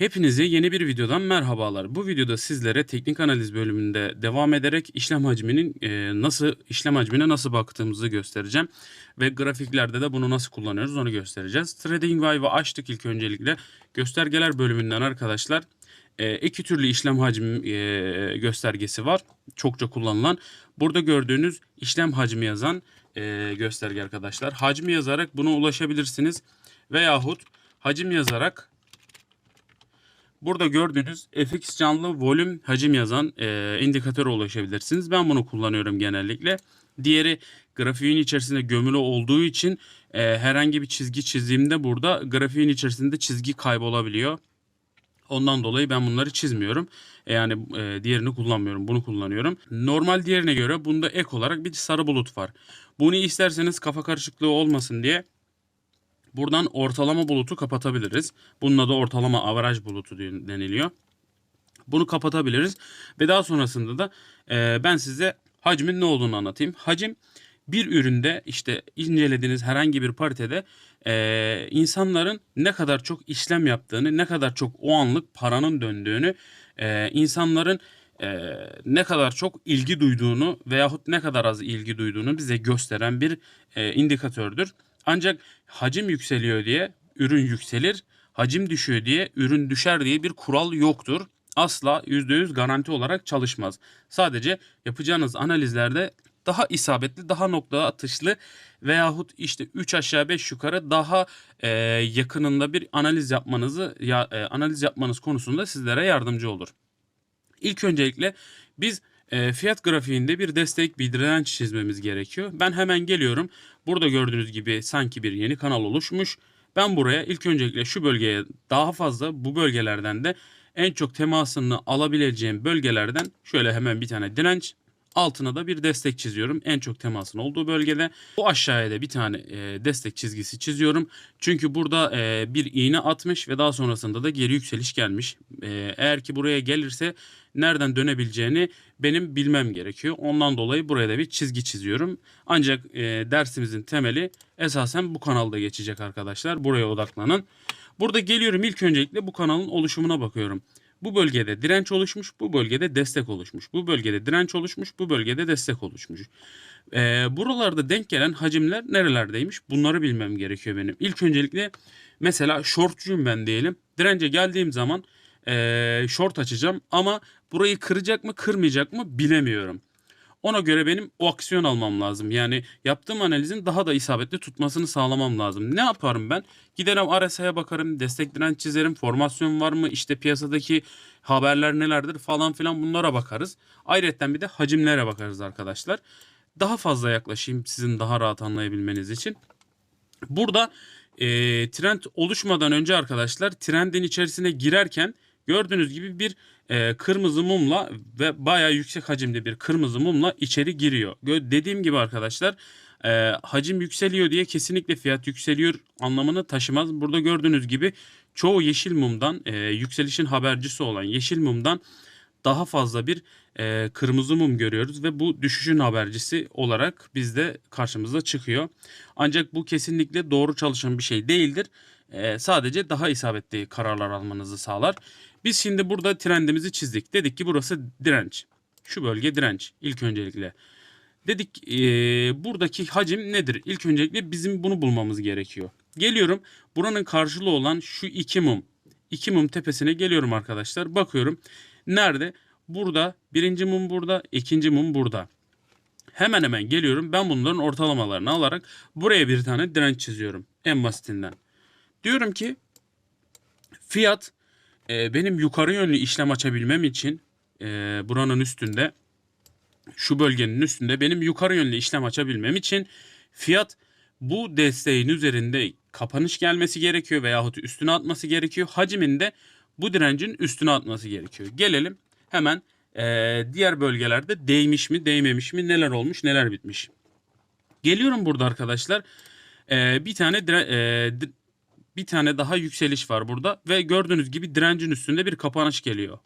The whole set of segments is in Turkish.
Hepinize yeni bir videodan merhabalar. Bu videoda sizlere teknik analiz bölümünde devam ederek işlem hacminin e, nasıl işlem hacmine nasıl baktığımızı göstereceğim ve grafiklerde de bunu nasıl kullanıyoruz onu göstereceğiz. TradingView'ı açtık ilk öncelikle. Göstergeler bölümünden arkadaşlar e, iki türlü işlem hacmi e, göstergesi var. Çokça kullanılan. Burada gördüğünüz işlem hacmi yazan e, gösterge arkadaşlar. Hacmi yazarak buna ulaşabilirsiniz veyahut hacim yazarak Burada gördüğünüz FX canlı volüm hacim yazan e, indikatöre ulaşabilirsiniz. Ben bunu kullanıyorum genellikle. Diğeri grafiğin içerisinde gömülü olduğu için e, herhangi bir çizgi çizdiğimde burada grafiğin içerisinde çizgi kaybolabiliyor. Ondan dolayı ben bunları çizmiyorum. E, yani e, diğerini kullanmıyorum. Bunu kullanıyorum. Normal diğerine göre bunda ek olarak bir sarı bulut var. Bunu isterseniz kafa karışıklığı olmasın diye Buradan ortalama bulutu kapatabiliriz. Bunun adı ortalama averaj bulutu deniliyor. Bunu kapatabiliriz ve daha sonrasında da e, ben size hacmin ne olduğunu anlatayım. Hacim bir üründe işte incelediğiniz herhangi bir paritede e, insanların ne kadar çok işlem yaptığını, ne kadar çok o anlık paranın döndüğünü, e, insanların e, ne kadar çok ilgi duyduğunu veyahut ne kadar az ilgi duyduğunu bize gösteren bir e, indikatördür. Ancak hacim yükseliyor diye ürün yükselir, hacim düşüyor diye ürün düşer diye bir kural yoktur. Asla %100 garanti olarak çalışmaz. Sadece yapacağınız analizlerde daha isabetli, daha nokta atışlı veyahut işte 3 aşağı 5 yukarı daha e, yakınında bir analiz yapmanızı ya, e, analiz yapmanız konusunda sizlere yardımcı olur. İlk öncelikle biz e, fiyat grafiğinde bir destek bir direnç çizmemiz gerekiyor. Ben hemen geliyorum. Burada gördüğünüz gibi sanki bir yeni kanal oluşmuş. Ben buraya ilk öncelikle şu bölgeye daha fazla bu bölgelerden de en çok temasını alabileceğim bölgelerden şöyle hemen bir tane direnç altına da bir destek çiziyorum. En çok temasın olduğu bölgede. Bu aşağıya da bir tane e, destek çizgisi çiziyorum. Çünkü burada e, bir iğne atmış ve daha sonrasında da geri yükseliş gelmiş. E, eğer ki buraya gelirse nereden dönebileceğini benim bilmem gerekiyor. Ondan dolayı buraya da bir çizgi çiziyorum. Ancak e, dersimizin temeli esasen bu kanalda geçecek arkadaşlar. Buraya odaklanın. Burada geliyorum ilk öncelikle bu kanalın oluşumuna bakıyorum. Bu bölgede direnç oluşmuş, bu bölgede destek oluşmuş. Bu bölgede direnç oluşmuş, bu bölgede destek oluşmuş. Ee, buralarda denk gelen hacimler nerelerdeymiş? Bunları bilmem gerekiyor benim. İlk öncelikle mesela shortcuyum ben diyelim. Dirence geldiğim zaman ee, short açacağım ama burayı kıracak mı kırmayacak mı bilemiyorum. Ona göre benim o aksiyon almam lazım. Yani yaptığım analizin daha da isabetli tutmasını sağlamam lazım. Ne yaparım ben? Giderim RSI'ye bakarım, destek direnç çizerim, formasyon var mı, işte piyasadaki haberler nelerdir falan filan bunlara bakarız. Ayrıca bir de hacimlere bakarız arkadaşlar. Daha fazla yaklaşayım sizin daha rahat anlayabilmeniz için. Burada e, trend oluşmadan önce arkadaşlar trendin içerisine girerken gördüğünüz gibi bir e, kırmızı mumla ve bayağı yüksek hacimde bir kırmızı mumla içeri giriyor. Dediğim gibi arkadaşlar e, hacim yükseliyor diye kesinlikle fiyat yükseliyor anlamını taşımaz. Burada gördüğünüz gibi çoğu yeşil mumdan e, yükselişin habercisi olan yeşil mumdan daha fazla bir e, kırmızı mum görüyoruz ve bu düşüşün habercisi olarak bizde karşımıza çıkıyor. Ancak bu kesinlikle doğru çalışan bir şey değildir. Sadece daha isabetli kararlar almanızı sağlar. Biz şimdi burada trendimizi çizdik. Dedik ki burası direnç. Şu bölge direnç ilk öncelikle. Dedik e, buradaki hacim nedir? İlk öncelikle bizim bunu bulmamız gerekiyor. Geliyorum buranın karşılığı olan şu iki mum. İki mum tepesine geliyorum arkadaşlar. Bakıyorum nerede? Burada birinci mum burada ikinci mum burada. Hemen hemen geliyorum ben bunların ortalamalarını alarak buraya bir tane direnç çiziyorum en basitinden. Diyorum ki fiyat e, benim yukarı yönlü işlem açabilmem için e, buranın üstünde şu bölgenin üstünde benim yukarı yönlü işlem açabilmem için fiyat bu desteğin üzerinde kapanış gelmesi gerekiyor veyahut üstüne atması gerekiyor. Haciminde bu direncin üstüne atması gerekiyor. Gelelim hemen e, diğer bölgelerde değmiş mi değmemiş mi neler olmuş neler bitmiş. Geliyorum burada arkadaşlar e, bir tane dire, e, bir tane daha yükseliş var burada ve gördüğünüz gibi direncin üstünde bir kapanış geliyor.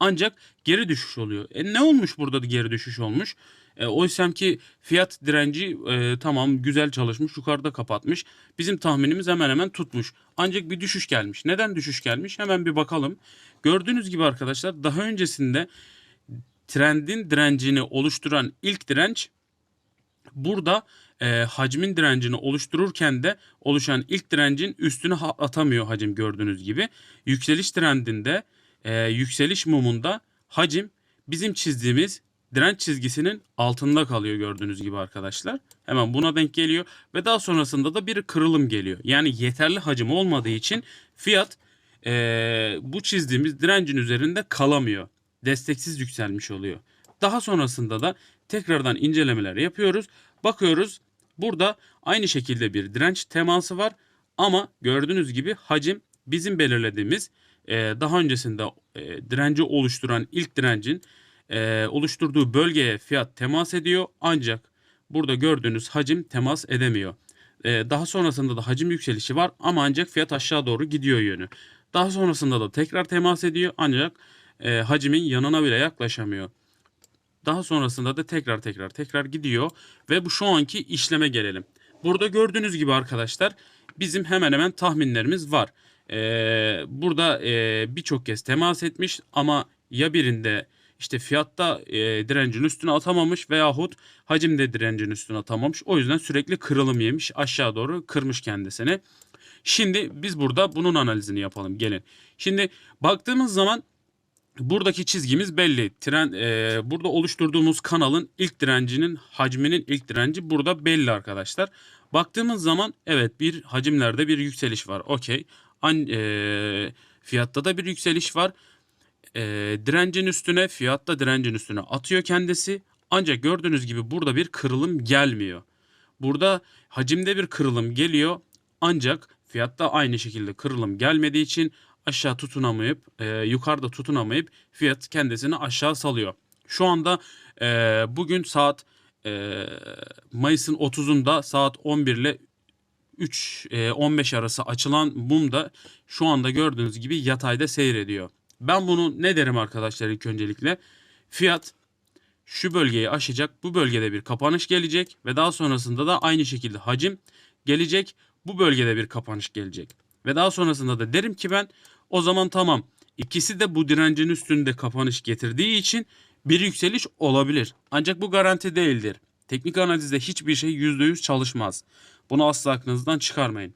Ancak geri düşüş oluyor. E ne olmuş burada da geri düşüş olmuş? E, oysam ki fiyat direnci e, tamam güzel çalışmış yukarıda kapatmış. Bizim tahminimiz hemen hemen tutmuş. Ancak bir düşüş gelmiş. Neden düşüş gelmiş? Hemen bir bakalım. Gördüğünüz gibi arkadaşlar daha öncesinde trendin direncini oluşturan ilk direnç burada e, hacmin direncini oluştururken de oluşan ilk direncin üstüne atamıyor hacim gördüğünüz gibi. Yükseliş trendinde e, yükseliş mumunda hacim bizim çizdiğimiz direnç çizgisinin altında kalıyor gördüğünüz gibi arkadaşlar. Hemen buna denk geliyor ve daha sonrasında da bir kırılım geliyor. Yani yeterli hacim olmadığı için fiyat e, bu çizdiğimiz direncin üzerinde kalamıyor. Desteksiz yükselmiş oluyor. Daha sonrasında da tekrardan incelemeler yapıyoruz. Bakıyoruz burada aynı şekilde bir direnç teması var ama gördüğünüz gibi hacim bizim belirlediğimiz e, daha öncesinde e, direnci oluşturan ilk direncin e, oluşturduğu bölgeye fiyat temas ediyor ancak burada gördüğünüz hacim temas edemiyor. Daha sonrasında da hacim yükselişi var ama ancak fiyat aşağı doğru gidiyor yönü. Daha sonrasında da tekrar temas ediyor ancak e, hacimin yanına bile yaklaşamıyor. Daha sonrasında da tekrar tekrar tekrar gidiyor ve bu şu anki işleme gelelim. Burada gördüğünüz gibi arkadaşlar bizim hemen hemen tahminlerimiz var. Ee, burada e, birçok kez temas etmiş ama ya birinde işte fiyatta e, direncin üstüne atamamış veyahut hacimde direncin üstüne atamamış. O yüzden sürekli kırılım yemiş aşağı doğru kırmış kendisini. Şimdi biz burada bunun analizini yapalım gelin. Şimdi baktığımız zaman Buradaki çizgimiz belli. Tren, e, burada oluşturduğumuz kanalın ilk direncinin hacminin ilk direnci burada belli arkadaşlar. Baktığımız zaman evet bir hacimlerde bir yükseliş var. Okey. E, fiyatta da bir yükseliş var. E, direncin üstüne fiyatta direncin üstüne atıyor kendisi. Ancak gördüğünüz gibi burada bir kırılım gelmiyor. Burada hacimde bir kırılım geliyor. Ancak fiyatta aynı şekilde kırılım gelmediği için aşağı tutunamayıp e, yukarıda tutunamayıp fiyat kendisini aşağı salıyor. Şu anda e, bugün saat e, Mayıs'ın 30'unda saat 11 ile 3 e, 15 arası açılan mum da şu anda gördüğünüz gibi yatayda seyrediyor. Ben bunu ne derim arkadaşlar ilk öncelikle? Fiyat şu bölgeyi aşacak. Bu bölgede bir kapanış gelecek ve daha sonrasında da aynı şekilde hacim gelecek. Bu bölgede bir kapanış gelecek. Ve daha sonrasında da derim ki ben o zaman tamam. İkisi de bu direncin üstünde kapanış getirdiği için bir yükseliş olabilir. Ancak bu garanti değildir. Teknik analizde hiçbir şey %100 çalışmaz. Bunu asla aklınızdan çıkarmayın.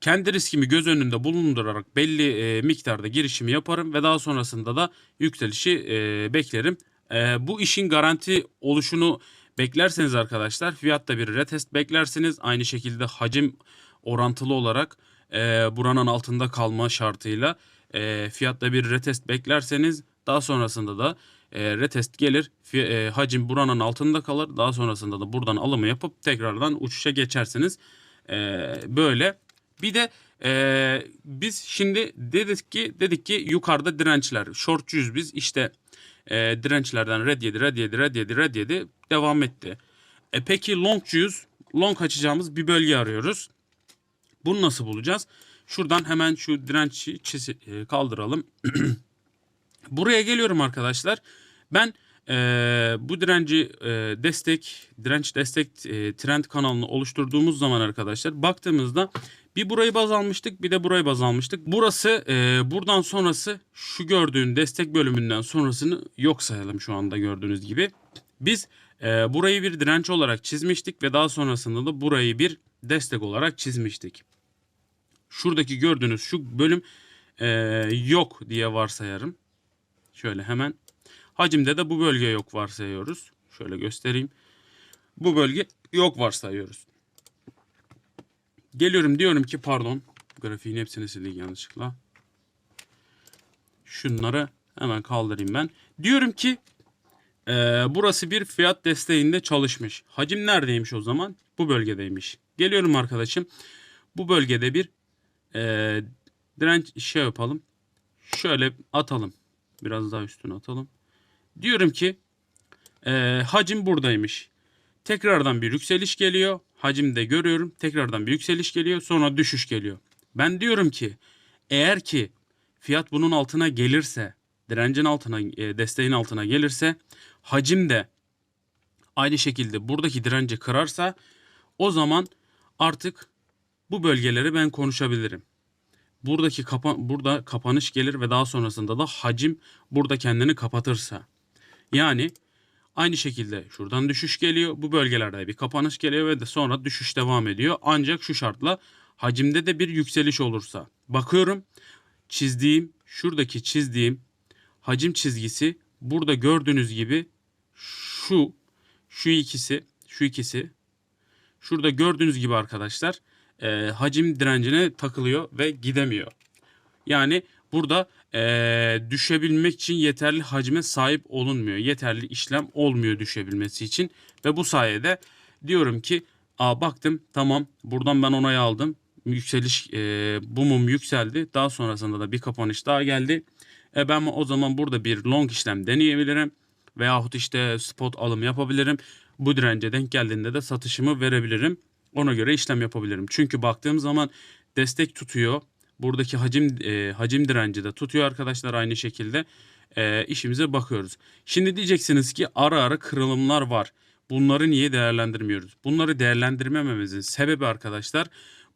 Kendi riskimi göz önünde bulundurarak belli e, miktarda girişimi yaparım ve daha sonrasında da yükselişi e, beklerim. E, bu işin garanti oluşunu beklerseniz arkadaşlar fiyatta bir retest beklersiniz. Aynı şekilde hacim orantılı olarak e, buranın altında kalma şartıyla e, fiyatta bir retest beklerseniz daha sonrasında da e, retest gelir. E, hacim buranın altında kalır. Daha sonrasında da buradan alımı yapıp tekrardan uçuşa geçersiniz. E, böyle. Bir de e, biz şimdi dedik ki dedik ki yukarıda dirençler. Shortcuyuz biz. İşte e, dirençlerden red yedi, red yedi, red yedi, red yedi devam etti. E peki longcuyuz. Long açacağımız bir bölge arıyoruz. Bunu nasıl bulacağız? Şuradan hemen şu direnci e, kaldıralım. Buraya geliyorum arkadaşlar. Ben e, bu direnci e, destek, direnç destek e, trend kanalını oluşturduğumuz zaman arkadaşlar baktığımızda bir burayı baz almıştık bir de burayı baz almıştık. Burası e, buradan sonrası şu gördüğün destek bölümünden sonrasını yok sayalım şu anda gördüğünüz gibi. Biz e, burayı bir direnç olarak çizmiştik ve daha sonrasında da burayı bir destek olarak çizmiştik. Şuradaki gördüğünüz şu bölüm e, yok diye varsayarım. Şöyle hemen. Hacimde de bu bölge yok varsayıyoruz. Şöyle göstereyim. Bu bölge yok varsayıyoruz. Geliyorum diyorum ki pardon. Grafiğin hepsini sildik yanlışlıkla. Şunları hemen kaldırayım ben. Diyorum ki e, burası bir fiyat desteğinde çalışmış. Hacim neredeymiş o zaman? Bu bölgedeymiş. Geliyorum arkadaşım. Bu bölgede bir e, direnç şey yapalım. Şöyle atalım. Biraz daha üstüne atalım. Diyorum ki e, hacim buradaymış. Tekrardan bir yükseliş geliyor. Hacimde görüyorum. Tekrardan bir yükseliş geliyor. Sonra düşüş geliyor. Ben diyorum ki eğer ki fiyat bunun altına gelirse direncin altına e, desteğin altına gelirse hacim de aynı şekilde buradaki direnci kırarsa o zaman artık bu bölgeleri ben konuşabilirim. Buradaki kapa burada kapanış gelir ve daha sonrasında da hacim burada kendini kapatırsa. Yani aynı şekilde şuradan düşüş geliyor. Bu bölgelerde bir kapanış geliyor ve de sonra düşüş devam ediyor. Ancak şu şartla hacimde de bir yükseliş olursa. Bakıyorum çizdiğim şuradaki çizdiğim hacim çizgisi burada gördüğünüz gibi şu şu ikisi şu ikisi şurada gördüğünüz gibi arkadaşlar e, hacim direncine takılıyor ve gidemiyor. Yani burada e, düşebilmek için yeterli hacme sahip olunmuyor. Yeterli işlem olmuyor düşebilmesi için ve bu sayede diyorum ki Aa, baktım tamam buradan ben onayı aldım. Yükseliş e, bu mum yükseldi. Daha sonrasında da bir kapanış daha geldi. E, ben o zaman burada bir long işlem deneyebilirim. Veyahut işte spot alım yapabilirim. Bu dirence denk geldiğinde de satışımı verebilirim. Ona göre işlem yapabilirim. Çünkü baktığım zaman destek tutuyor. Buradaki hacim e, hacim direnci de tutuyor arkadaşlar aynı şekilde. E, işimize bakıyoruz. Şimdi diyeceksiniz ki ara ara kırılımlar var. Bunları niye değerlendirmiyoruz? Bunları değerlendirmememizin sebebi arkadaşlar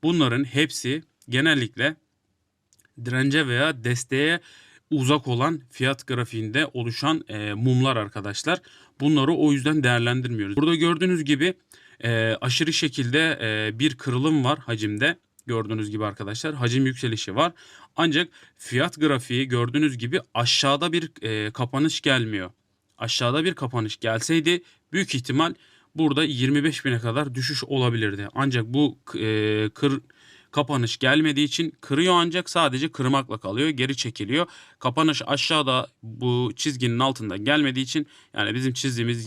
bunların hepsi genellikle dirence veya desteğe uzak olan fiyat grafiğinde oluşan e, mumlar arkadaşlar. Bunları o yüzden değerlendirmiyoruz. Burada gördüğünüz gibi e, aşırı şekilde e, bir kırılım var hacimde. Gördüğünüz gibi arkadaşlar hacim yükselişi var. Ancak fiyat grafiği gördüğünüz gibi aşağıda bir e, kapanış gelmiyor. Aşağıda bir kapanış gelseydi büyük ihtimal burada 25 bine kadar düşüş olabilirdi. Ancak bu e, kır kapanış gelmediği için kırıyor ancak sadece kırmakla kalıyor. Geri çekiliyor. Kapanış aşağıda bu çizginin altında gelmediği için yani bizim çizdiğimiz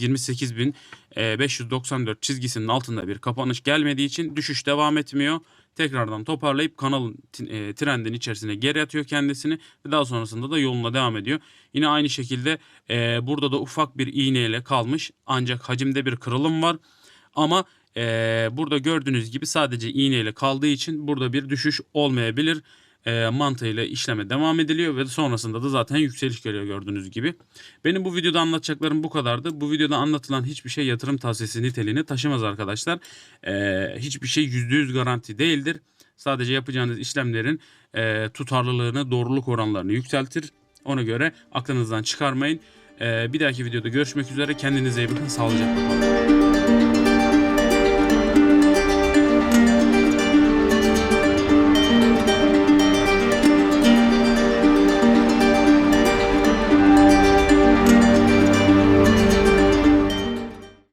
28.594 çizgisinin altında bir kapanış gelmediği için düşüş devam etmiyor. Tekrardan toparlayıp kanalın e, trendin içerisine geri atıyor kendisini ve daha sonrasında da yoluna devam ediyor. Yine aynı şekilde e, burada da ufak bir iğneyle kalmış ancak hacimde bir kırılım var. Ama ee, burada gördüğünüz gibi sadece iğneyle kaldığı için burada bir düşüş olmayabilir e, mantığıyla işleme devam ediliyor ve sonrasında da zaten yükseliş geliyor gördüğünüz gibi. Benim bu videoda anlatacaklarım bu kadardı. Bu videoda anlatılan hiçbir şey yatırım tavsiyesi niteliğini taşımaz arkadaşlar. Ee, hiçbir şey %100 garanti değildir. Sadece yapacağınız işlemlerin e, tutarlılığını, doğruluk oranlarını yükseltir. Ona göre aklınızdan çıkarmayın. Ee, bir dahaki videoda görüşmek üzere. Kendinize iyi bakın. Sağlıcakla kalın.